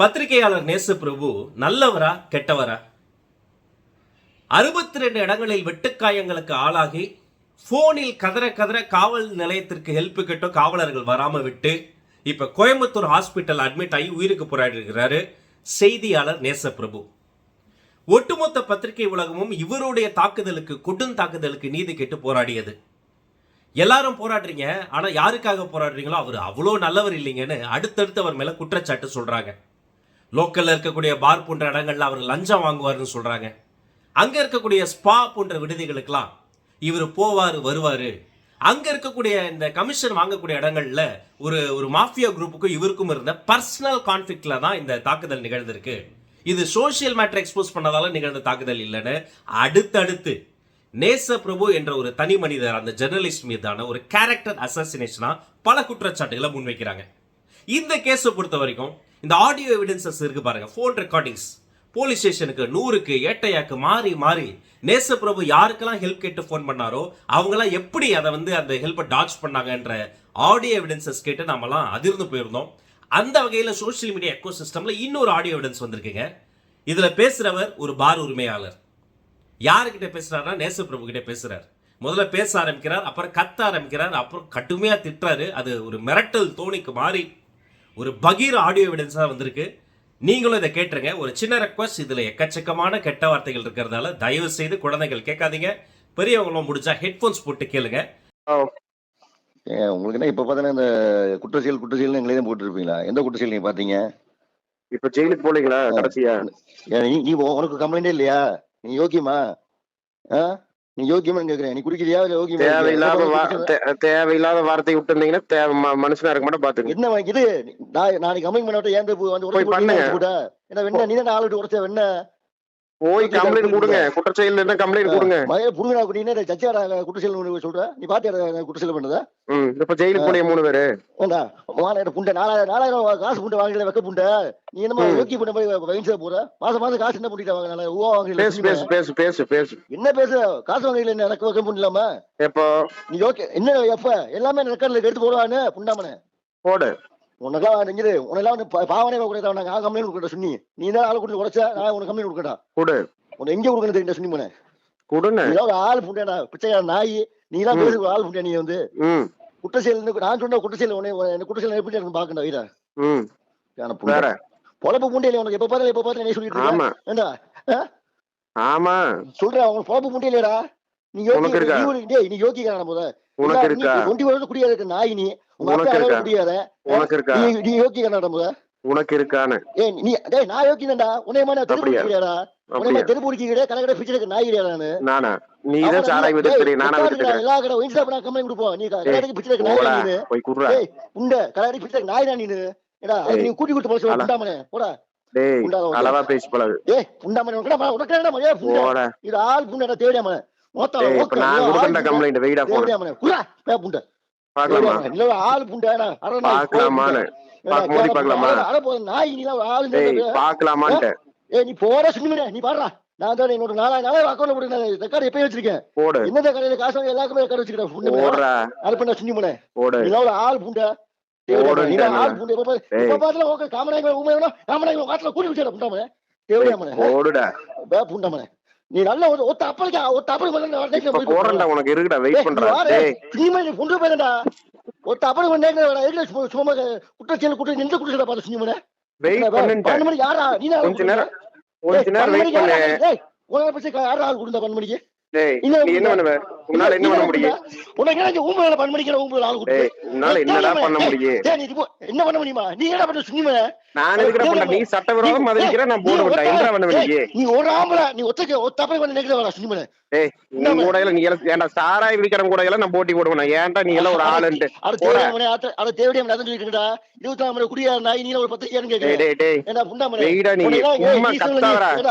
பத்திரிகையாளர் நேசு பிரபு நல்லவரா கெட்டவரா? அறுபத்தி ரெண்டு இடங்களில் வெட்டுக்காயங்களுக்கு ஆளாகி போனில் கதற கதற காவல் நிலையத்திற்கு ஹெல்ப் கேட்டோ காவலர்கள் வராமல் விட்டு இப்ப கோயம்புத்தூர் ஹாஸ்பிட்டல் அட்மிட் ஆகி உயிருக்கு போராடிருக்கிறாரு செய்தியாளர் நேச பிரபு ஒட்டுமொத்த பத்திரிகை உலகமும் இவருடைய தாக்குதலுக்கு கொடும் தாக்குதலுக்கு நீதி கேட்டு போராடியது. எல்லாரும் போராடுறீங்க ஆனா யாருக்காக போராடுறீங்களோ அவர் அவ்வளோ நல்லவர் இல்லைங்கன்னு அடுத்தடுத்து அவர் மேல குற்றச்சாட்டு சொல்றாங்க. லோக்கலில் இருக்கக்கூடிய பார் போன்ற இடங்களில் அவர் லஞ்சம் வாங்குவாருன்னு சொல்கிறாங்க அங்கே இருக்கக்கூடிய ஸ்பா போன்ற விடுதிகளுக்கெல்லாம் இவர் போவார் வருவார். அங்கே இருக்கக்கூடிய இந்த கமிஷன் வாங்கக்கூடிய இடங்கள்ல ஒரு ஒரு மாஃபியா குரூப்புக்கும் இவருக்கும் இருந்த பர்சனல் கான்ஃப்ளிக்டில் தான் இந்த தாக்குதல் நிகழ்ந்திருக்கு. இது சோஷியல் மேட்டர் எக்ஸ்போஸ் பண்ணதால நிகழ்ந்த தாக்குதல் இல்லைன்னு அடுத்தடுத்து நேச பிரபு என்ற ஒரு தனி மனிதர் அந்த ஜெர்னலிஸ்ட் மீதான ஒரு கேரக்டர் அசாசினேஷனாக பல குற்றச்சாட்டுகளை முன்வைக்கிறாங்க. இந்த கேஸை பொறுத்த வரைக்கும் இந்த ஆடியோ எவிடன்சஸ் இருக்கு பாருங்க. ஃபோன் ரெக்கார்டிங்ஸ் போலீஸ் ஸ்டேஷனுக்கு நூறுக்கு ஏட்டையாக்கு மாறி மாறி நேச பிரபு யாருக்கெல்லாம் ஹெல்ப் கேட்டு ஃபோன் பண்ணாரோ அவங்களாம் எப்படி அதை வந்து அந்த ஹெல்ப்பை டாச் பண்ணாங்கன்ற ஆடியோ எவிடன்சஸ் கேட்டு நாமெல்லாம் அதிர்ந்து போயிருந்தோம். அந்த வகையில் சோஷியல் மீடியா எக்கோ சிஸ்டமில் இன்னொரு ஆடியோ எவிடன்ஸ் வந்திருக்குங்க. இதில் பேசுகிறவர் ஒரு பார் உரிமையாளர். யாருக்கிட்ட பேசுகிறாருன்னா நேச பிரபு கிட்டே பேசுகிறார் முதல்ல பேச ஆரம்பிக்கிறார் அப்புறம் கத்த ஆரம்பிக்கிறார் அப்புறம் கடுமையாக திட்டுறாரு. அது ஒரு மிரட்டல் தோணிக்கு மாறி ஒரு பகீர் ஆடியோ எவிடன்ஸாக வந்திருக்கு. நீங்களும் இதை கேட்டுருங்க. ஒரு சின்ன ரெக்வஸ்ட் இதுல எக்கச்சக்கமான கெட்ட வார்த்தைகள் இருக்கிறதால தயவு செய்து குழந்தைகள் கேட்காதீங்க. பெரியவங்களும் முடிஞ்சா ஹெட்ஃபோன்ஸ் போட்டு கேளுங்க. உங்களுக்கு என்ன இப்ப பார்த்தா இந்த குற்றச்செயல் குற்றச்செயல்னு எங்களே தான் போட்டு இருப்பீங்களா எந்த குற்றச்செயல் நீங்க பாத்தீங்க? இப்ப ஜெயிலுக்கு போலீங்களா? கடைசியா? நீ உனக்கு கம்ப்ளைண்டே இல்லையா? நீ யோக்கியமா? ஆ? நீ யோக்கியமான்னு கேக்குறேன் நீ குடிக்கிறியா இல்ல இருக்கியா? தேவையில்லாத தேவையில்லாத வார்த்தை விட்டு இருந்தீங்கன்னா மனுஷனா இருக்க மாட்டேன் பாத்துங்க என்ன வா- இது? நான் நாளைக்கு கம்ப்ளைண்ட் பண்ண விட்டு ஏன் வந்து பண்ணுங்க. கூட என்ன வெண்ண நீ தான் ஆளு விட்டு உடச்ச வெண்ண போய் கம்ப்ளைண்ட் கொடுங்க. குற்றச்செயல் என்ன கம்ப்ளைண்ட் கொடுங்க. மய புடுங்கடா குடின்னு ஜட்ஜாடா குற்றச்செயல் சொல்ற. நீ பாத்தியாடா குற்றச்செயல் பண்ணதா? ம் இப்ப ஜெயிலுக்கு போனீங்க மூணு பேரு. ஏண்டா? மாநாடு புண்டை நாலாயிரம் நாலாயிரம் காசு புண்டை வாங்கல வைக்க புண்டை? நீ என்னமா. யோக்கி புண்டை போய் வயசு போற? மாசம் மாசம் காசு என்ன புண்டிட்டு வாங்க பேசு வாங்கல பேசு பேசு பேசு பேசு. என்ன பேசு? காசு வாங்கல என்ன? எனக்கு வைக்க முடியலாமா எப்போ? நீ ஓகே என்ன எப்ப? எல்லாமே ரெக்கார்ட்ல எடுத்து போடுவானு புண்டாமனே. போடு. உனக்கெல்லாம் நெஞ்சது பா- பாவனே கொடுத்தா நாங்க கம்ப்ளைண்ட் கொடுக்கட்ட சொன்னி நீ தான் ஆள் கொடுத்து உடச்ச நான் உனக்கு கம்ப்ளைண்ட் கொடுக்கட்டா கொடு. உனக்கு எங்க கொடுக்கணும் மனே கொடுன்னு. நீ ஒரு ஆள் புண்டேடா பிச்சைக்கார நாய். நீ தான் ம். பேசு ஒரு ஆள் புண்டே நீ வந்து. ம். குற்றச்செயல் நான் சொன்ன குற்றச்செயல் உன்னை உன்னை குற்றச்செயல் எப்படி எனக்கு பாக்கண்டா வீரா வேற. பொழப்பு புண்டையில உனக்கு எப்ப பார்த்தாலும் எப்ப பார்த்தாலும் நீ சொல்லிட்டு ஆமா. ஏண்டா? ஆமா. சொல்றேன் அவங்க பொழப்பு புண்டையிலடா. நீ யோகி உனக்கு? நீ யோகிக்கான முத உனக்கு இருக்கா? ஒண்டி வருது குடியாத இருக்க நாய் நீ. உங்க உனக்கு இருக்கா? குடியாத உனக்கு இருக்கா? நீ நீ யோகிக்கான முத. உனக்கு இருக்கான்னு. ஏய் நீ டேய் நான் யோகிதான்டா உன்னை மாதிரி நான் தெருப்பு? கிடையாடா உன்னை அப்படியா? மாதிரி தெருப்பு கிடையாது கடை கடை பிச்சை இருக்க நாய் கிடையாது நானு? நானா? நீ தான் சாராய் வித்து தெரியும். நானா வித்து தெரியும் எல்லா கடை ஒயின் ஷாப் நான் கம்ப்ளைண்ட் கொடுப்போம் நீ கடை கடைக்கு பிச்சை இருக்க நாய் போடா நீ போய் குடுறா. டேய் உண்ட கடை கடைக்கு பிச்சை இருக்க நாய் தான் ஏடா ஏய். நீ கூட்டி பழசு அல. உண்டாமனே? போடா. டேய். அளவா பேசி பழகு. ஏய் உண்டாமனே உனக்கு உனக்கு என்ன மரியாதை புண்டை போடா. இது ஆள் புண்டை தேடியாம நீ போற சும்மிடா நீ பாடுறா. நான் தான் என்னோட நாலாயிரம் நாளாயிரம் அக்கௌண்ட்ல போட்டு ரெக்கார்டு எப்பயும் வச்சிருக்கேன். போடு. எந்தெந்த கடையில காசு எல்லாருக்குமே ரெக்கார்டு வச்சிருக்கேன். போடுறா. அது பண்ண சுண்ணி முனை. போடு. எவ்வளவு ஆள் புண்டை. வேணும் காமராஜ் காட்டுல கூட்டி வச்சிட புண்டாமனே தேவையாமனே போடுடா. புண்டாமனே நீ நல்ல ஒரு ஒத்த அப்பளுக்கு? ஒத்த அப்பளுக்கு வந்து உனக்கு இருக்குடா வெயிட் பண்றா டேய். நீ கொண்டு போயிருந்தா ஒத்த அப்பளுக்கு வந்து நேரத்துல சும்மா சும்மா குற்ற நின்று குற்றச்செயல பார்த்து சினிமா வெயிட் பண்ணுன்ட்டு பன்னெண்டு மணி யாரா? நீ தான் கொஞ்ச நேரம் கொஞ்ச நேரம் வெயிட் பண்ணு. உனக்கு பச்சை யாரா ஆள் டேய் இல்ல, நீ என்ன பண்ணுவ? உன்னால என்ன பண்ண முடியும்? உனக்கு என்ன ஊமையில பன்னெண்டு மணிக்கு ஊமையில ஆள் டேய் கொடுத்து உன்னால என்னடா பண்ண முடியும்? டேய், நீ என்ன பண்ண முடியுமா? நீ என்ன பண்ண சுனிமா நான் எதுக்குடா பண்ண நீ சட்டவிரோதம் மதிக்கிற நான் என்ன பண்ண வேண்டிய நீ ஒரு ஆம்பளை நீ ஒத்தக்க ஒத்தப்பை பண்ண நினைக்கிற வேணா சுனிமா டேய் நீ கூட இல்ல நீ ஏன்டா சாராய் விக்கிறவங்க கூட எல்லாம் நான் போட்டி போடுவேன். ஏன்டா நீ எல்லாம் ஒரு ஆளுன்ட்டு. அட அட அட நாலு மணி குடியா நாய் நீ ஒரு பத்து ஏன்னு டேய் கேக்குறேன் டேய். டேய் என்ன வெயிடா நீ. ஏய், சும்மா நீ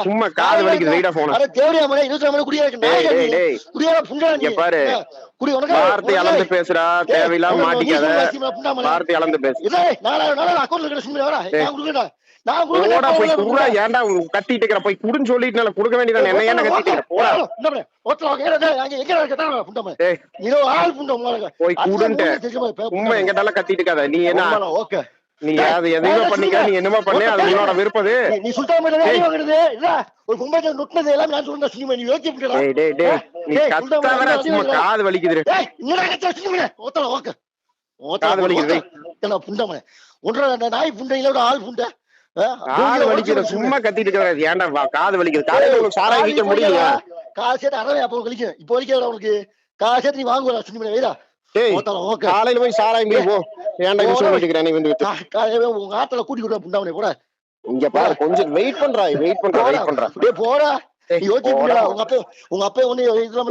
சும்மா காது வலிக்குது வெயிடா போன. அட தேவையா மணி நாலு மணி குடியா இருக்கு நாய் டேய் நீ டேய். குடியா புண்டா நீ? பாரு. குடி உனக்கு வார்த்தை அளந்து ஏய், தேவையில்லாம நீ மாட்டிக்காத. வார்த்தை அளந்து பேசு. நாளாயிரம் அக்கௌண்ட்ல இருக்கிற சுனிமா வரா. நான் கொடுக்கறேன் நான் போடா போய் குடுறா கொடுக்கறேன் ஏன்டா இருக்கிற போய் குடுன்னு சொல்லிட்டு கொடுக்க வேண்டியதானே? என்ன ஏன்டா இருக்கிற? போடா டேய் போய் கத்திட்டு இருக்காத. நீ என்ன? ஓகே. நீ அது எதையுமே பண்ணிக்க நீ என்னமோ பண்ணு. அது உன்னோட விருப்பது. நீ- சுத்தம் பண்ணி அடி வாங்குறது இல்ல ஒரு பொம்பளை நுட்னது எல்லாம் நான் சொல்றேன் சுனிமா நீ யோசிச்சு டேய் நீ சும்மா காது வலிக்குது ஏய் என்னடா கத்த சுனிமா? ஓத்தல ஓக்க நாய் புண்டையில ஒரு ஆள் புண்டை. காது வலிக்குது சும்மா கத்திட்டு இருக்கிற ஏன்டா காது வலிக்குது காலையில உங்களுக்கு சாராயம் விற்க முடியலையா? சேர்த்து அறவே அப்போ கழிக்கும் இப்போ வலிக்கிறா உனக்கு சேர்த்து நீ வாங்குவா வைடா. டேய் ஓத்தல ஓக்க காலையில போய் சாராயம் போ. ஏன்டா சொல்ல மாட்டேங்கிறேன் நீ வந்து காலையில உங்க கூட்டி புண்டாமனே போட. இங்க பாரு கொஞ்சம் வெயிட் பண்றா வெயிட் பண்றா வெயிட் பண்றா. டேய் போடா. யோசிச்சு உங்க அப்பா உங்க அப்பா ஒண்ணு இதெல்லாம்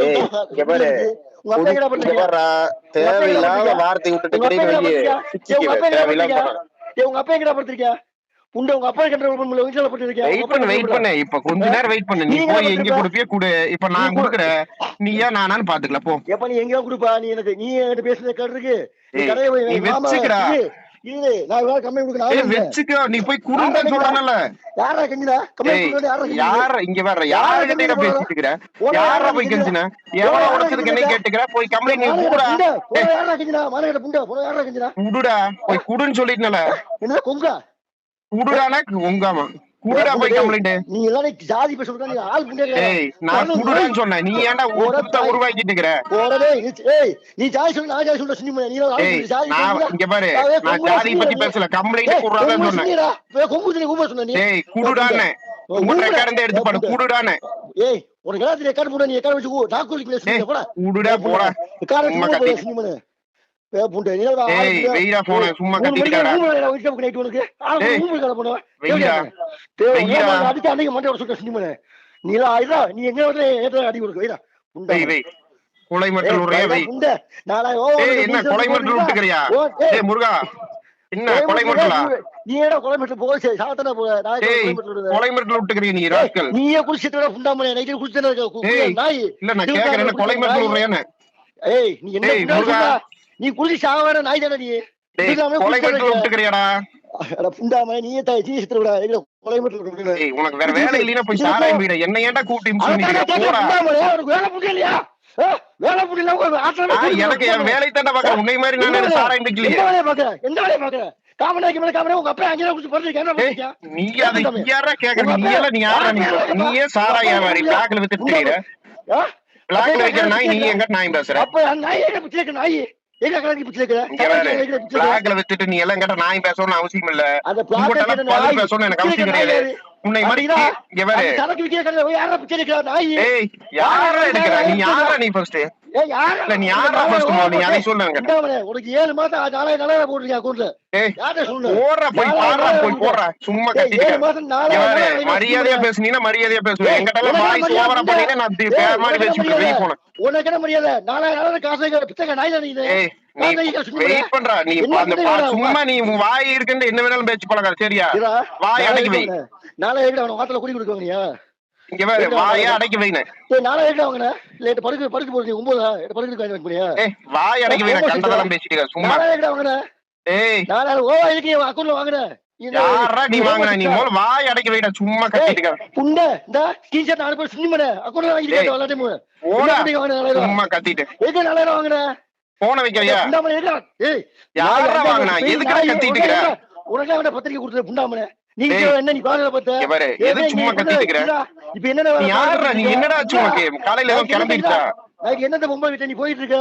தேவையில்லாத வார்த்தை விட்டுட்டு உங்க அப்பா எங்கடா வெளியே. படுத்திருக்கா? ஏய், உங்க அப்பா எங்கடா தேவையில்லாம படுத்திருக்கா? பண்ணா. ஏய், உங்க அப்பா எங்கடா படுத்திருக்கா? புண்டை, உங்க அப்பா கண்ட்ரோல் பண்ண முடியல, வீட்டுல படுத்திருக்கா? உங்க வெயிட் பண்ணு வெயிட் பண்ணு இப்ப கொஞ்ச நேரம் வெயிட் பண்ணு நீ போய் எங்க? கொடுப்பியோ குடு இப்ப நான் கொடு. குடுக்குறேன் நீ ஏன் நானான்னு பாத்துக்கலாம் போ எப்ப நீ எங்கேயோ கொடுப்பா நீ எனக்கு நீ என்கிட்ட பேசுனது கேட்டு இருக்கு நீ கடையை போய் இரு, நான் இவ்வளவு இல்லை. வெச்சுக்கோ நீ போய் குடுன்னு சொல்றானல யாரா கெஞ்சினா? கம்மி ஏய் கொடுக்க யாரா இங்க வர்ற யார கிட்ட பேசிட்டு இருக்கிற யார போய் கெஞ்சினா? எவ்வளவு உடச்சதுக்கு என்ன? கேட்டுக்கிற போய் கம்ப்ளைண்ட் நீ கூடா போடா, யாரா புண்டை, யாரா கெஞ்சினா? குடுடா போய் குடுன்னு சொல்லிட்டுனல என்னடா கொங்கா? குடுடானா உங்காம குடுடா போய் கம்ப்ளைண்ட் நீ எல்லாம் நீ ஜாதி பேச நீ ஆள். ஏய் நான் குடுடான்னு சொன்னேன் நீ ஏன்டா போடா, உருத்த உருவாக்கிட்டு இருக்கிற நீ- ஏய், நீ ஜாதி சொல்லு, நான் ஜாதி சொல்றேன், சின்னிமலை. நீ ஜாதி நான்? இங்க பாரு நான் ஜாதி பத்தி. பேசல கம்ப்ளைண்ட் குடுறாதான் கொம்பு சொன்னேன் சின்னி, நீ. ஏய் குடுடானே உங்க குடுடா. ரெக்கார்டு எடுத்து பாடு குடுடானே ஏய், உனக்கு என்ன தெரியும்? ரெக்கார்டு போடு, நீ ரெக்கார்டு வச்சு கு- நான் கூலிக்கு பேச ஏய், போடா. குடுடா போடா ரெக்கார்டு கொலை மட்டும்லா மட்டும் நீ ராஸ்கல்? நீயே குளிச்சிட்டு வர புண்டாமலே நைட்டு குளிச்சிட்டு இருக்க? இல்ல நான் கேக்குறேன் கொலை மட்டும் நாய். விடுறியான்னு? ஏய் நீ என்ன நீ குளிச்சு சாவார நாய் தானே நீ டேய் இதுலாமே கொலை குளிச்சிட்டு மட்டும் இருக்க. விட்டுக்கிறியாடா அட புண்டாம நீயே தாய் ஜீ சித்திர விடா எங்க கொலை மட்டும் விடுறது. ஏய் உனக்கு வேற வேலை இல்லைன்னா போய் சாராயம் வீட என்ன ஏன்டா கூட்டி வேலை புண்ணியம் எனக்கு என். வேலை தாண்டா பாக்குறேன் உன்னை மாதிரி நான் சாராயம் வைக்கலையே எந்த வேலையை பாக்குற? எந்த வேலையை பாக்குற? காமராஜ் மேல காமரா உங்க அப்பா அங்கே குடிச்சு போறது பண்ணிருக்கியா? நீ அதை யாரா கேக்குற நீ எல்லாம் நீ யாரா நீ நீயே சாராய வியாபாரி பிளாக்ல வித்துட்டு தெரியற ஆ? பிளாக்ல வைக்கிற நாய் நீ எங்க நாய் பேசுற அப்ப நாய் எங்க நாய்? வித்துட்டு நீ எல்லாம் கேட்ட நாய் பேசணும்னு அவசியம் இல்ல. பேசணும்னு எனக்கு அவசியம் கிடையாது. உன்னை மாதிரி இங்க அந்த சரக்கு விக்கிற கடையில போய் யாரா பிச்சை எடுக்கிற நாய்? ஏய் யாரா எடுக்கிற நீ யாரா நீ ஃபர்ஸ்ட் ஏய், யாரா? நீ யாரா முதல்ல? நீ அதை சொல்லு எனக்கு. இந்தாமலே, உனக்கு ஏழு மாசம் ஆ- நாலாயிரம் நாலாயிரம் போட்டிருக்கியா அக்கௌண்ட்ல? ஏய் சொல்லு? போடுற போய் பாடுறா போய் போடுறா சும்மா ஏழு கத்திட்டு மாசம் நாலாயிரம் மரியாதையா. பேசுனீங்கன்னா மரியாதையா பேசுவேன் வாய்ஸ் என்ன ஓவரா? பண்ணீங்கன்னா நான் வேற மாதிரி பேசிட்டு உனக்கு என்ன மரியாதை நாலாயிரம் காசு பிச்சைக்கார நாய் தானே? ஏய் சும்மா நீ வாய் இருக்குன்னு என்ன வேணாலும் பேச்சு பழகாத சரியா? வாய் அடக்கி வை. நாலாயிரம் எங்கடா அவன குடி கொடுக்க வாங்கினியா? இங்க வேற வாயை அடக்கி வைன. நாலாயிரம் எங்கடா வாங்கின? இல்ல, எட்டு படுக்க படுக்க போறது ஒன்பதா எட்டு படுக்க வாங்கி போறியா ஏய் வாய் அடக்கி வைன கண்டதெல்லாம் சும்மா. நாலாயிரம் ஓவா இதுக்கு என் அக்கௌண்ட்ல வாங்கின? யாரா நீ வாங்குன? நீ முதல்ல வாய் அடக்கி வைடா சும்மா கத்திட்டு இருக்க. புண்ட இந்த ஸ்கிரீன்ஷாட் நாலு பேர் சுண்ணி பண்ண அக்கௌண்ட்ல வாங்கிட்டு ஏய், விளையாட்டு போடா. வாங்கின நாலாயிரம் சும்மா கத்திட்டு. எதுக்கு நாலாயிரம் வாங்கின? போன வைக்கிறியா யாரா வாங்குனா? எதுக்குடா கத்திட்டு இருக்கிற? உனக்கு பத்திரிக்கை கொடுத்தது புண்டாமலை. நீ ஏய், என்ன நீ பாக்கல பத்த. இங்க பாரு, எது சும்மா கத்திட்டு இருக்கிற? இப்ப என்னடா நீ யாருடா நீ என்னடா உனக்கு? காலையில ஏதோ கிளம்பிடுச்சா நாளைக்கு என்னத்த பொம்பளை கிட்ட நீ போயிட்டு இருக்க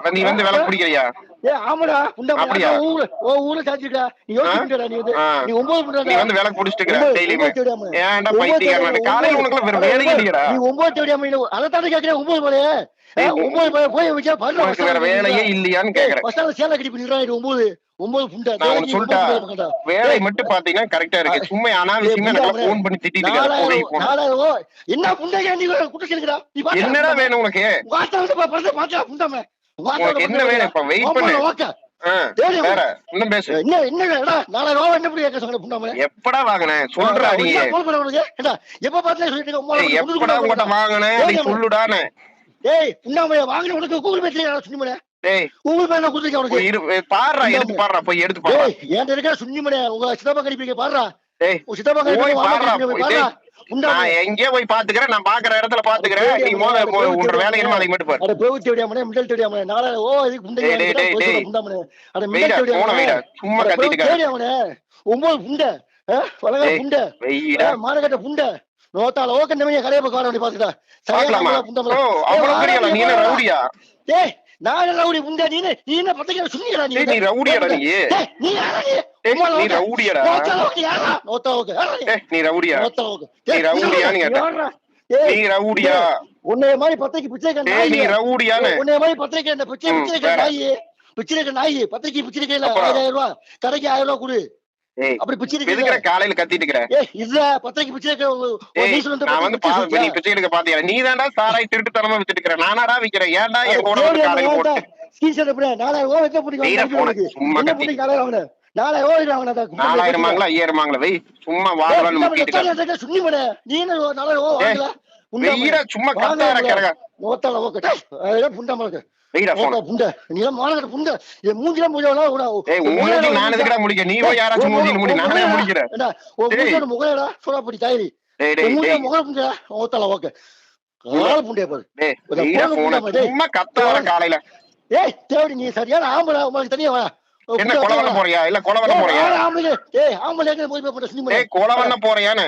அவ நீ வந்து விலை பிடிக்கிறியா ஏ ஆமாடா? அதான் ஊர்ல ஓ ஊர்ல சாச்சிருக்கா நீ யோசிச்சுடா நீ வந்து. நீ ஒன்பது நீ பண்றா வந்து விலை புடிச்சிட்டு ஒன்பது, டெய்லியுமே. ஏன்டா பைத்தியக்காரன் காலையில. உனக்கு வேற ஒன்பது. இல்லையடா நீ ஒன்பது தேடியாம இல்ல, அதைத்தானே கேக்குறேன், ஒன்பது போலே. ஒன்பது போய் வச்சா உனக்கு வேற வேலையே. இல்லையான்னு கேக்குறேன் சேலை கட்டி பண்ணிடுறா, இது ஒன்பது. ஒன்பது. வேலை மட்டும் பாத்தீங்கன்னா கரெக்டா இருக்கு. சும்மா அனாவசியமா எனக்கு போன் பண்ணி திட்டிட்டு என்ன புண்டைங்க நீ பாத்தா என்னடா. வேணும் உனக்கு? என்ன வேணும் இப்ப? வெயிட் பண்ணு. எப்படா வாங்கின? சொல்றா நீ. எப்ப உனக்கு எப்படா கொடுக்க உங்கள்ட்ட வாங்கின? நீ ஏய், சொல்லுடானே ஏய் உண்ணாமைய வாங்கின உனக்கு கூகுள் பே தெரியாது பே நான் கொடுத்துருக்கேன் உனக்கு எடுத்து பாருடா போய் எடுத்து ஏய் என்கிட்ட இருக்க உங்க சித்தப்பா பாருடா டேய் உங்க சித்தப்பா வாங்க போய் பாருடா புண்டா நான் எங்கேயோ போய் பாத்துக்கிறேன் நான் பாக்குற இடத்துல பாத்துக்கிறேன். நீ மோத உன்னோட வேலை மட்டும் பாரு. மிடல் நாளை ஓ இதுக்கு புண்டை டேய், டேய், டேய், அட மிடல் வடியாமனே வெயிடா சும்மா கத்திட்டு இருக்காரு வடியாமனே ஒன்பது புண்டை. பழக டேய். புண்டை. வெயிடா. மானகட்ட புண்டை. நோத்தால ஓ கண்டமே கலைய பக்கம் வர பாத்துட்டா. பாக்கலாமா ஓ அவ்வளவு பெரிய நீ என்ன ரவுடியா? டேய் நான் ரவுடி புண்டை நீ நீ என்ன பத்திரிக்கை சொன்னீங்களா நீ நீ ரவுடியாடா நீ. நீ நீ நோத்தா- ரவுடியாடா. நோத்தால ஓகே நீ? ரவுடியா. நோத்தால ஓகே நீ டேய், ரவுடியான்னு? டேய், நீ ரவுடியா. உன்னைய மாதிரி பத்திரிக்கை பிச்சைக்க நீ ரவுடியான்னு. உன்னைய மாதிரி பத்திரிக்கை பிச்சை பிச்சைக்க. நாய். பிச்சைக்க நாய். பத்திரிக்கை பிச்சைக்கையில அப்புறம்? ஆயிரம் ரூபாய் கடைக்கு ஆயிரம் ரூபாய் கொடு. அப்படி எதுக்குற காலையில கத்திட்டு இருக்கிற ஏ இல்ல பத்திரிக்கை சொல்லிட்டு நான் வந்து நீ பிச்சை எடுக்க பாத்தியா? நீ தான்டா சாராய் திருட்டுத்தனமா வித்துட்டு நானாடா விக்கிறேன். ஏன்டா என் கூட காலையில போட்டு ஸ்கிரீன்ஷாட் எப்படி? நாலாயிரம் ரூபாய் வைக்க பிடிக்கும். சும்மா கத்தி. ரூபாய் வாங்கினா நாலாயிரமாங்களா ஐயாயிரமாங்களா வெய் சும்மா வாழலாம். சுண்ணி மனே நீ நாலாயிரம் ரூபாய் சும்மா கத்தார கிடக்க புண்டா மலக்கு வெயிடா புண்டை? நீ மாநகர புண்டை. மூஞ்சிலாம் முடியலாம் கூட? ஏய் உன் மூஞ்சி நான் எதுக்குடா முடிக்க நீ போய் யாராச்சும் மூஞ்சில முடி நானே முடிக்கிறேன். தாயரி டேய். என் டேய் மூஞ்சில டேய். முகல புண்டை? ஓகே கால் பாரு டேய். சும்மா கத்தார காலையில. ஏய் தேவடி நீ சரியான ஆம்பளை. உங்களுக்கு தனியா வா. என்ன கொலை பண்ண போறியா? இல்ல கொலை பண்ண போறியா? ஆம்பளை. ஏய் ஆம்பளை எங்க போய் போய் சுண்ணி டேய் கொலை பண்ண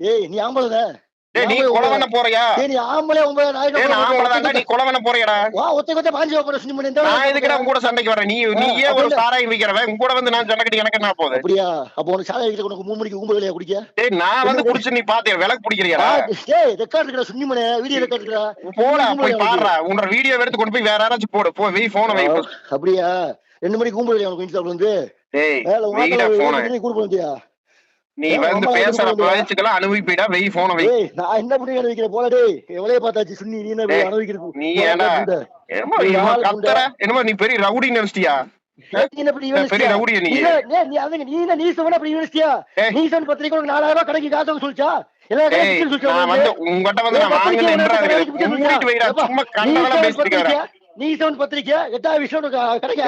ஏய் நீ ஆம்பளை டேய் நீ கொலை பண்ண போறியா? நீ ஆம்பளை உங்க டேய் நீ கொலை பண்ண போறியாடா? வா ஒத்த கொத்த பாஞ்சு போற சுண்ணி பண்ணி நான் எதுக்குடா உன் கூட சண்டைக்கு வரேன்? நீ நீ ஏன் ஒரு சாராயம் விக்கிறவன். உன் கூட வந்து நான் சண்டை கட்டி எனக்கு என்ன போகுது? அப்படியா? அப்ப உனக்கு சாலை வைக்கிற உனக்கு மூணு மணிக்கு ஊம்பு வேலையா குடிக்க? டேய் நான் வந்து குடிச்சு நீ பாத்தியா? விளக்கு பிடிக்கிறியாடா? ஏய் ரெக்கார்ட் இருக்கா சுண்ணி மணி வீடியோ ரெக்கார்ட் இருக்கா போடா போய் பாடுறா உன்னோட வீடியோ எடுத்து கொண்டு போய் வேற யாராச்சும் போடு. போ வெய் போன வை. அப்படியா? ரெண்டு மணிக்கு ஊம்பு வேலையா உனக்கு இன்ஸ்டால வந்து டேய் உங்க போன போந்தியா நீ வந்து அம்மா பேசுற எதுக்கு போடுற? பேச்சுக்கெல்லாம் அனுபவிப்பீடா வெய் போன வை. நான் என்ன பண்ணி அனுபவிக்கிற? போல டேய். எவ்வளவு பார்த்தாச்சு? சுண்ணி நீ என்ன அனுபவிக்கிறது நீ ஆள் கத்துற? என்னமோ நீ பெரிய ரவுடி நினைச்சிட்டியா? நீ என்ன பண்ணி நான் பெரிய ரவுடியா நீ? நீ அதுங்க நீ என்ன நீ சொன்ன அப்படி ஏய். நீ சொன்ன பத்திரிக்கை உனக்கு நாலாயிரம் ரூபாய் கடைக்கு காசு வந்து உங்ககிட்ட வந்து நான் வாங்கின சும்மா பேசிட்டு இருக்காரு நீ சொன்ன பத்திரிக்கை எட்டாவது விஷயம் கடைக்கு?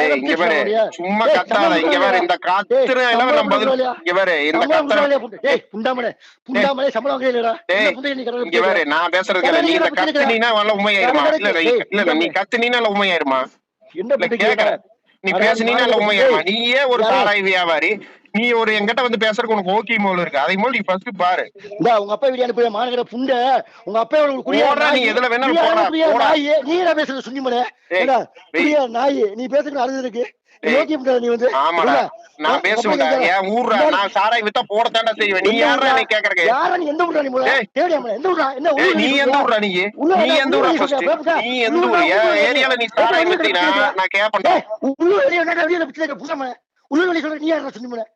சும்மா கத்தாத இங்க கொடுக்கலையா? இந்த காத்துற எல்லாம் கொடுக்கலையா? இங்க பாரு இந்த கத்தற? டேய், புண்டாமனே, புண்டாமனே, சம்பளம் கடை இங்க பாரு நான் பேசுறது இல்ல நீ இந்த கத்துனீனா வல்ல உண்மையாயிருமா? இல்ல இல்ல, நீ கத்துனீனா இல்ல உண்மையாயிருமா? என்ன நீ பேசுனீனா இல்ல உண்மையாயிருமா? நீயே ஒரு? சாராய் வியாபாரி நீ ஒரு என்கிட்ட வந்து பேசுறதுக்கு உனக்கு ஓகே மோல் இருக்கு அதை போல் நீ ஃபர்ஸ்ட் பாரு இந்தா, உங்க அப்பா வீடியோ அனுப்பி மாநகர புண்டை உங்க அப்பா உங்களுக்கு போடுறா, நீ. எதுல குடியா போடா. நீ என்ன பேசுற சுண்ணிமனே ஏய், ஏடா, வெய். குடியா நாய் நீ பேசுறது அழுது இருக்கு நீ வந்து ஆமாடா? நான் கேக்குறா. என் ஊர்ரா நான் சாராய் வித்தா போடத்தாண்டா செய்வேன் நீ யாரா? நீ கேக்குறக்கு யாரா நீ எந்த நீ முதல்ல? மகனே, எந்த ஊர்ரா? என்ன ஊர் நீ எந்த? ஊர்ரா நீ நீ வேணா, எந்த உள்ள ஊரா வெளிய ஃபர்ஸ்ட். நீ எந்த ஊர் வேணா, வெளிய. ஏரியால நீ சாராய் வித்தீனா வெளிய. நான் கேப்பேன்டா ஏய், உள்ள வெளிய வேணா, வெளிய பிச்சைக்கார புண்டை உள்ள வெளிய சொல்ற நீ யாரா சுண்ணிமனே ஏய் என் ஏரியால வித்தீனா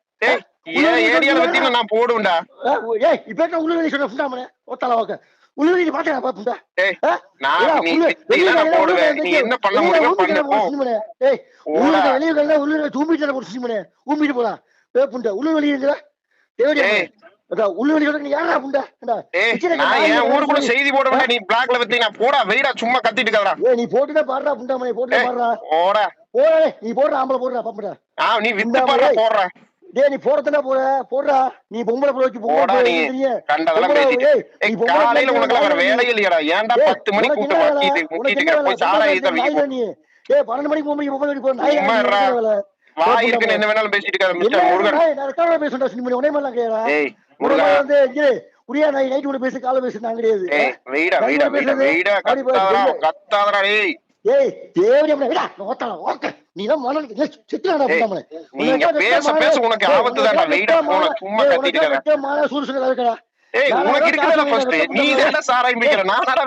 நான் போடுவேன்டா. ஏய் இப்ப என்ன உள்ள சொல்ற புண்டாமனே? ஒத்தால வாக்க உள்ள பாத்தா புண்டா? ஏய்? நான் நீ போடுவேன் நீ என்ன பண்ண முடியுமோ பண்ணு போ. ஏய் உள்ள. வெளிய வெளிய உள்ள தூம்பிட்டு போட சுண்ணிமனே ஊம்பிட்டு போடா. ஏ புண்டை உள்ள வெளிய நீ யாரா புண்டா? நான் யாரா? ஊருக்குள்ள செய்தி போட நீ பிளாக்ல வித்தீனா போடா வெயிடா சும்மா கத்திட்டு இருக்கடா. ஏய் நீ போட்டுட்டே பாடுறா புண்டாமனே போட்டுட்டே ஏய் பாடுறா. போடா. போடா நீ போடுற ஆம்பளை போடுறா பாப்படா. ஆ நீ வித்து ஏய். போடுறா. டேய் நீ போறதுனா போற? போடுறா. நீ பொம்பளை போட வச்சு பொம்பளை போடா பொம்பளை- ஏய், ஏய் பொம்பளை காலையில உனக்கு வேற வேலை இல்லையாடா. ஏன்டா ஏய், பத்து மணிக்கு உனக்கு கூட்ட வேலை? முக்கிட்டு? போய் சாராய பொம்பளை தவிக்க நாய் நீ? ஏய் பன்னெண்டு மணிக்கு மூணு மணிக்கு பொம்பளை வீட்டுக்கு போற நாய்? வாய் இருக்குன்னு என்ன வேணாலும் பேசிட்டு இருக்காரு என்ன மிஸ்டர் முருகன்? நான் ரெக்கார்டா பேசுறேன் சுனிமணி உடனே மேல கேக்குறா ஏய் முருகா முருகா. வந்து இங்கே உரியா நாய் நைட் கூட பேசு காலை பேசு நான் கிடையாது. ஏய் வெயிடா வெயிடா வெயிடா. வெயிடா கத்தாதடா. கத்தாதடா டேய். ஏய் தேவடி அப்படி விடா. ஓத்தல ஓக்க. நீ தான் நீங்க பேச பேச உனக்கு ஆபத்து தான்டா. வெயிடா போன சும்மா கத்திட்டு இருக்காத மாலை சூடு சுடு இருக்கடா. ஏய் உனக்கு இருக்குதுல ஃபர்ஸ்ட் நீ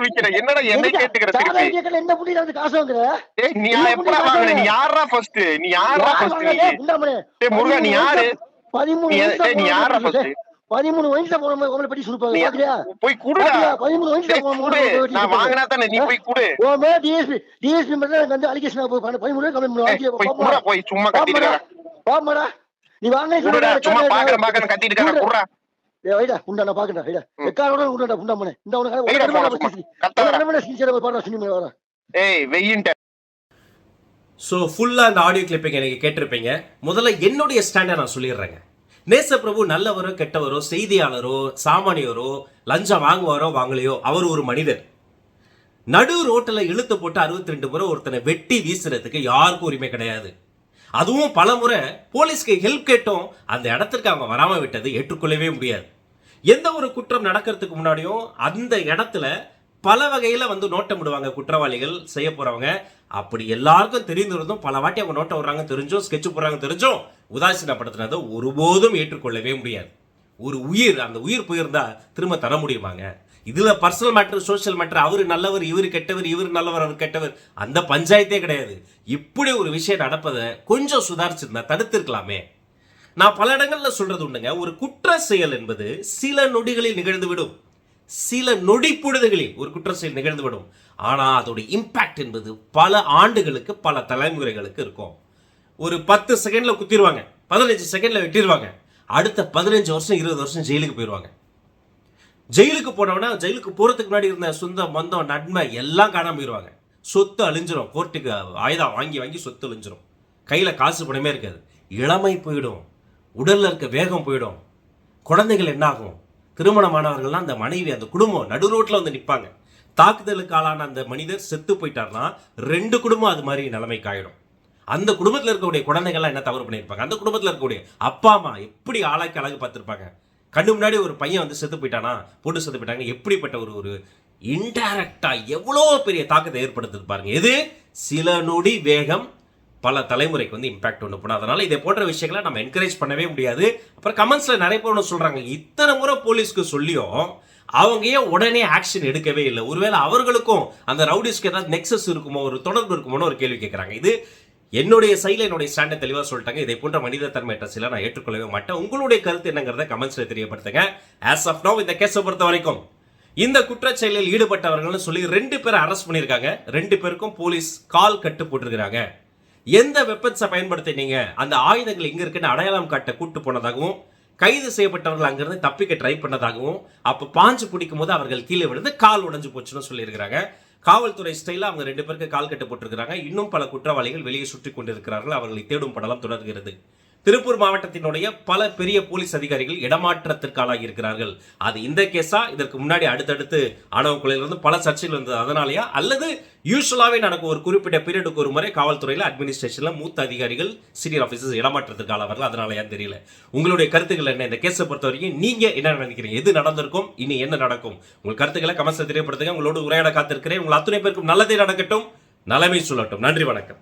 விக்கிற என்னடா என்னை கேட்டுக்கிற திருப்பி? என்ன வந்து காசு வாங்குற? ஏய் நீ எப்படா வாங்குன? நீ யாரா ஃபர்ஸ்ட் நீ யாரா ஃபர்ஸ்ட் வாங்குறா? நீ ஏய், முருகா நீ யாரு? பதிமூணு நீ யாரா ஃபர்ஸ்ட் பதிமூணு வயசுல போன மாதிரி உங்களை பத்தி சுருப்பாங்க பாக்குறியா போய் குடுடா. பாத்தியா? பதிமூணு வயசுல போன குடு. மாதிரி நான் வாங்கினா தானே நீ போய் குடு. ஓ மே டிஎஸ்பி டிஎஸ்பி மட்டும் எனக்கு வந்து அலிகேஷன் போய் பண்ண பதிமூணு கம்ப்ளைண்ட் போய் பண்ணுவாங்க போய் சும்மா கத்திட்டு பாமாடா நீ வாங்க குடுடா சும்மா பாக்குறேன் பாக்குறேன் கத்திட்டு இருக்க குடுடா. ஏய் வைடா உண்டா நான் பாக்கறேன் வைடா. எக்காரோட உண்டா உண்டா மனே இந்த உனக்கு வைடா. கத்தாதடா. என்ன ஸ்கிரீன் ஷாட் பாடுறா சினிமா வர ஏய் வெயின்ட்ட. ஸோ ஃபுல்லாக அந்த ஆடியோ கிளிப்பிங் எனக்கு கேட்டிருப்பீங்க. முதல்ல என்னுடைய ஸ்டாண்டை நான் சொல்லிடுறேங்க. நேசப்பிரபு நல்லவரோ கெட்டவரோ செய்தியாளரோ சாமானியரோ லஞ்சம் வாங்குவாரோ வாங்கலையோ அவர் ஒரு மனிதர். நடு ரோட்டில் இழுத்து போட்டு அறுபத்தி ரெண்டு முறை ஒருத்தனை வெட்டி வீசுறதுக்கு யாருக்கும் உரிமை கிடையாது. அதுவும் பல முறை போலீஸ்க்கு ஹெல்ப் கேட்டோம் அந்த இடத்திற்கு அவங்க வராமல் விட்டது ஏற்றுக்கொள்ளவே முடியாது. எந்த ஒரு குற்றம் நடக்கிறதுக்கு முன்னாடியும் அந்த இடத்துல பல வகையில் வந்து நோட்டம் விடுவாங்க குற்றவாளிகள் செய்ய போகிறவங்க அப்படி எல்லாருக்கும் தெரிந்திருந்தும் பல வாட்டி அவங்க நோட்டம் விடுறாங்க தெரிஞ்சும் ஸ்கெட்ச் போடுறாங்க தெரிஞ்சும் உதாசீனப்படுத்தினதை ஒருபோதும் ஏற்றுக்கொள்ளவே முடியாது. ஒரு உயிர் அந்த உயிர் போயிருந்தா திரும்ப தர முடியுமாங்க? இதில் பர்சனல் மேட்டர் சோஷியல் மேட்டர் அவர் நல்லவர் இவர் கெட்டவர் இவர் நல்லவர் அவர் கெட்டவர் அந்த பஞ்சாயத்தே கிடையாது. இப்படி ஒரு விஷயம் நடப்பதை கொஞ்சம் சுதாரிச்சிருந்தா தடுத்திருக்கலாமே. நான் பல இடங்களில் சொல்றது உண்டுங்க. ஒரு குற்ற செயல் என்பது சில நொடிகளில் நிகழ்ந்துவிடும் சில நொடி பொழுதுகளில் ஒரு குற்ற செயல் நிகழ்ந்துவிடும். ஆனால் அதோடைய இம்பேக்ட் என்பது பல ஆண்டுகளுக்கு பல தலைமுறைகளுக்கு இருக்கும். ஒரு பத்து செகண்டில் குத்திடுவாங்க பதினஞ்சு செகண்டில் வெட்டிடுவாங்க அடுத்த பதினஞ்சு வருஷம் இருபது வருஷம் ஜெயிலுக்கு போயிடுவாங்க ஜெயிலுக்கு போனவனா ஜெயிலுக்கு போகிறதுக்கு முன்னாடி இருந்த சொந்த மந்தம் நன்மை எல்லாம் காணாமல் போயிடுவாங்க சொத்து அழிஞ்சிரும். கோர்ட்டுக்கு ஆயுதம் வாங்கி வாங்கி சொத்து அழிஞ்சிரும். கையில் காசு பணமே இருக்காது. இளமை போயிடும். உடலில் இருக்க வேகம் போயிடும். குழந்தைகள் என்ன ஆகும்? திருமணமானவர்கள்லாம் அந்த மனைவி அந்த குடும்பம் நடு ரோட்டில் வந்து நிற்பாங்க தாக்குதலுக்கு ஆளான அந்த மனிதர் செத்து போயிட்டார்னா ரெண்டு குடும்பம் அது மாதிரி நிலைமைக்கு ஆயிடும். அந்த குடும்பத்தில் இருக்கக்கூடிய குழந்தைகள்லாம் என்ன தவறு பண்ணியிருப்பாங்க? அந்த குடும்பத்தில் இருக்கக்கூடிய அப்பா அம்மா எப்படி ஆளாக்கி அழகு பார்த்துருப்பாங்க? கண்ணு முன்னாடி ஒரு பையன் வந்து செத்து போயிட்டானா? பொண்ணு செத்து போயிட்டாங்க. எப்படிப்பட்ட ஒரு ஒரு இன்டைரக்டாக எவ்வளோ பெரிய தாக்கத்தை ஏற்படுத்துது பாருங்க எது? சில நொடி வேகம் பல தலைமுறைக்கு வந்து இம்பாக்ட் ஒன்று போடும் அதனால் இதை போன்ற விஷயங்களை நம்ம என்கரேஜ் பண்ணவே முடியாது. அப்புறம் கமெண்ட்ஸில் நிறைய பேர் ஒன்று சொல்கிறாங்க இத்தனை முறை போலீஸ்க்கு சொல்லியும் அவங்க ஏன் உடனே ஆக்ஷன் எடுக்கவே இல்லை? ஒருவேளை அவர்களுக்கும் அந்த ரவுடிஸ்க்கு ஏதாவது நெக்ஸஸ் இருக்குமோ ஒரு தொடர்பு இருக்குமோன்னு ஒரு கேள்வி கேட்குறாங்க. இது என்னுடைய சைடில் என்னுடைய ஸ்டாண்டை தெளிவாக சொல்லிட்டாங்க. இதை போன்ற மனித தன்மை சில நான் ஏற்றுக்கொள்ளவே மாட்டேன். உங்களுடைய கருத்து என்னங்கிறத கமெண்ட்ஸில் தெரியப்படுத்துங்க. ஆஸ் ஆஃப் நோ இந்த கேஸை பொறுத்த வரைக்கும் இந்த குற்றச்செயலில் ஈடுபட்டவர்கள்னு சொல்லி ரெண்டு பேரை அரெஸ்ட் பண்ணியிருக்காங்க. ரெண்டு பேருக்கும் போலீஸ் கால் கட்டு போட்டிருக்கிறாங்க. எந்த வெப்பன்ஸை பயன்படுத்தினீங்க? அந்த ஆயுதங்கள் எங்கே இருக்குன்னு அடையாளம் காட்ட கூட்டு போனதாகவும் கைது செய்யப்பட்டவர்கள் அங்கிருந்து தப்பிக்க ட்ரை பண்ணதாகவும் அப்போ பாஞ்சு பிடிக்கும் போது அவர்கள் கீழே விழுந்து கால் உடைஞ்சு போச்சுன்னு சொல்லியிருக்கிறாங்க. காவல்துறை ஸ்டைலில் அவங்க ரெண்டு பேருக்கு கால் கட்டு போட்டிருக்கிறாங்க. இன்னும் பல குற்றவாளிகள் வெளியே சுற்றி கொண்டிருக்கிறார்கள். அவர்களை தேடும் படலம் தொடர்கிறது. திருப்பூர் மாவட்டத்தினுடைய பல பெரிய போலீஸ் அதிகாரிகள் இடமாற்றத்திற்கு இருக்கிறார்கள். அது இந்த கேஸா? இதற்கு முன்னாடி அடுத்தடுத்து ஆணவ கொலையிலிருந்து பல சர்ச்சைகள் வந்தது அதனாலயா? அல்லது யூஸ்வலாகவே நடக்கும் ஒரு குறிப்பிட்ட பீரியடுக்கு ஒரு முறை காவல்துறையில் அட்மினிஸ்ட்ரேஷன்ல மூத்த அதிகாரிகள் சீனியர் ஆஃபீஸர்ஸ் இடமாற்றத்திற்கு ஆளாவார்கள் அதனாலயா தெரியல. உங்களுடைய கருத்துக்கள் என்ன? இந்த கேஸை பொறுத்த வரைக்கும் நீங்க என்ன நினைக்கிறீங்க? எது நடந்திருக்கும்? இனி என்ன நடக்கும்? உங்கள் கருத்துக்களை கமெண்ட்ஸ் தெரியப்படுத்துங்க. உங்களோடு உரையாட காத்திருக்கிறேன். உங்கள் அத்தனை பேருக்கும் நல்லதே நடக்கட்டும். நலமை சொல்லட்டும். நன்றி வணக்கம்.